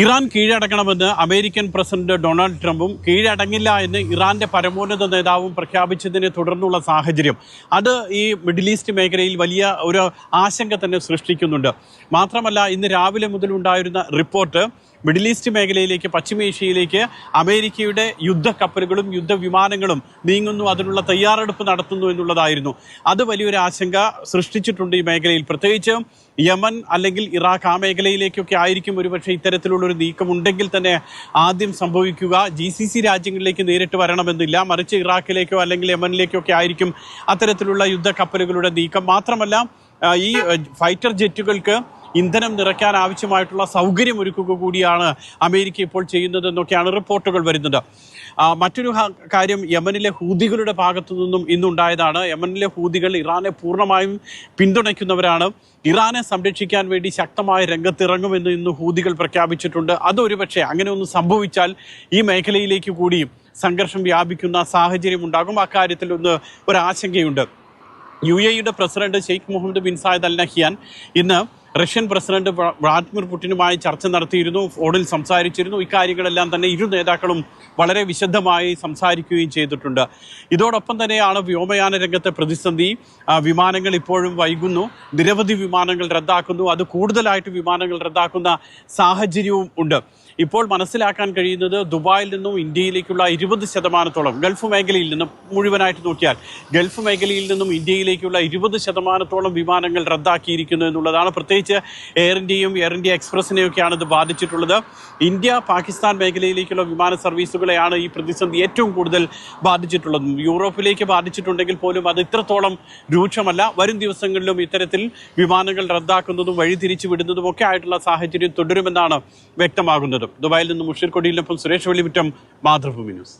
Iran കീഴടങ്ങണമെന്ന് American president Donald ട്രംപും കീഴടങ്ങില്ല എന്ന് ഇറാന്റെ പരമോന്നത നേതാവും പ്രഖ്യാപിച്ചതിനെ തുടർന്നുള്ള സാഹചര്യം. അത് ഈ മിഡിൽ ഈസ്റ്റ് മേഖലയിൽ വലിയ ഒരു ആശങ്ക തന്നെ സൃഷ്ടിക്കുന്നുണ്ട്. മാത്രമല്ല ഇന്ന് രാവിലെ മുതൽ ഉണ്ടായിരുന്ന റിപ്പോർട്ട് മിഡിൽ ഈസ്റ്റ് മേഖലയിലേക്ക് പശ്ചിമേഷ്യയിലേക്ക് അമേരിക്കയുടെ യുദ്ധക്കപ്പലുകളും യുദ്ധവിമാനങ്ങളും നീങ്ങുന്നു അതിനുള്ള തയ്യാറെടുപ്പ് നടത്തുന്നു എന്നുള്ളതായിരുന്നു. അത് വലിയൊരു ആശങ്ക സൃഷ്ടിച്ചിട്ടുണ്ട് ഈ മേഖലയിൽ. പ്രത്യേകിച്ച് യമൻ അല്ലെങ്കിൽ ഇറാഖ് ആ മേഖലയിലേക്കൊക്കെ ആയിരിക്കും ഒരുപക്ഷെ ഇത്തരത്തിലുള്ളൊരു നീക്കം ഉണ്ടെങ്കിൽ തന്നെ ആദ്യം സംഭവിക്കുക. ജി സി സി രാജ്യങ്ങളിലേക്ക് നേരിട്ട് വരണമെന്നില്ല. മറിച്ച് ഇറാഖിലേക്കോ അല്ലെങ്കിൽ യമനിലേക്കോ ഒക്കെ ആയിരിക്കും അത്തരത്തിലുള്ള യുദ്ധക്കപ്പലുകളുടെ നീക്കം. മാത്രമല്ല ഈ ഫൈറ്റർ ജെറ്റുകൾക്ക് ഇന്ധനം നിറയ്ക്കാൻ ആവശ്യമായിട്ടുള്ള സൗകര്യം ഒരുക്കുക കൂടിയാണ് അമേരിക്ക ഇപ്പോൾ ചെയ്യുന്നതെന്നൊക്കെയാണ് റിപ്പോർട്ടുകൾ വരുന്നത്. മറ്റൊരു കാര്യം യമനിലെ ഹൂതികളുടെ ഭാഗത്തു നിന്നും ഇന്നുണ്ടായതാണ്. യമനിലെ ഹൂതികൾ ഇറാനെ പൂർണമായും പിന്തുണയ്ക്കുന്നവരാണ്. ഇറാനെ സംരക്ഷിക്കാൻ വേണ്ടി ശക്തമായ രംഗത്തിറങ്ങുമെന്ന് ഇന്ന് ഹൂതികൾ പ്രഖ്യാപിച്ചിട്ടുണ്ട്. അതൊരു പക്ഷേ അങ്ങനെ ഒന്ന് സംഭവിച്ചാൽ ഈ മേഖലയിലേക്ക് കൂടി സംഘർഷം വ്യാപിക്കുന്ന സാഹചര്യം ഉണ്ടാകും. അക്കാര്യത്തിൽ ഒന്ന് ഒരാശങ്കയുണ്ട്. യു എയുടെ president Sheikh Mohammed bin Zayed Al Nahyan ഇന്ന് റഷ്യൻ പ്രസിഡന്റ് വ്ള- വ്ളാഡിമിർ പുടിനുമായി ചർച്ച നടത്തിയിരുന്നു ഫോണിൽ സംസാരിച്ചിരുന്നു. ഇക്കാര്യങ്ങളെല്ലാം തന്നെ ഇരു നേതാക്കളും വളരെ വിശദമായി സംസാരിക്കുകയും ചെയ്തിട്ടുണ്ട്. ഇതോടൊപ്പം തന്നെയാണ് വ്യോമയാന രംഗത്തെ പ്രതിസന്ധി വിമാനങ്ങൾ ഇപ്പോഴും വൈകുന്നു. നിരവധി വിമാനങ്ങൾ റദ്ദാക്കുന്നു. അത് കൂടുതലായിട്ട് വിമാനങ്ങൾ റദ്ദാക്കുന്ന സാഹചര്യവും ഉണ്ട്. ഇപ്പോൾ മനസ്സിലാക്കാൻ കഴിയുന്നത് ദുബായിൽ നിന്നും ഇന്ത്യയിലേക്കുള്ള ഇരുപത് ശതമാനത്തോളം ഗൾഫ് മേഖലയിൽ നിന്നും മുഴുവനായിട്ട് നോക്കിയാൽ ഗൾഫ് മേഖലയിൽ നിന്നും ഇന്ത്യയിലേക്കുള്ള ഇരുപത് ശതമാനത്തോളം വിമാനങ്ങൾ റദ്ദാക്കിയിരിക്കുന്നു എന്നുള്ളതാണ്. പ്രത്യേകിച്ച് എയർ ഇന്ത്യയും എയർ ഇന്ത്യ എക്സ്പ്രസിനെയൊക്കെയാണ് ഇത് ബാധിച്ചിട്ടുള്ളത്. ഇന്ത്യ പാകിസ്ഥാൻ മേഖലയിലേക്കുള്ള വിമാന സർവീസുകളെയാണ് ഈ പ്രതിസന്ധി ഏറ്റവും കൂടുതൽ ബാധിച്ചിട്ടുള്ളത്. യൂറോപ്പിലേക്ക് ബാധിച്ചിട്ടുണ്ടെങ്കിൽ പോലും അത് ഇത്രത്തോളം രൂക്ഷമല്ല. വരും ദിവസങ്ങളിലും ഇത്തരത്തിൽ വിമാനങ്ങൾ റദ്ദാക്കുന്നതും വഴിതിരിച്ചു വിടുന്നതും ഒക്കെ ആയിട്ടുള്ള സാഹചര്യം തുടരുമെന്നാണ് വ്യക്തമാകുന്നത്. ദുബായിൽ നിന്ന് മുഷീർ കൊടിയിലിനൊപ്പം സുരേഷ് വെള്ളിമുറ്റം മാതൃഭൂമി ന്യൂസ്.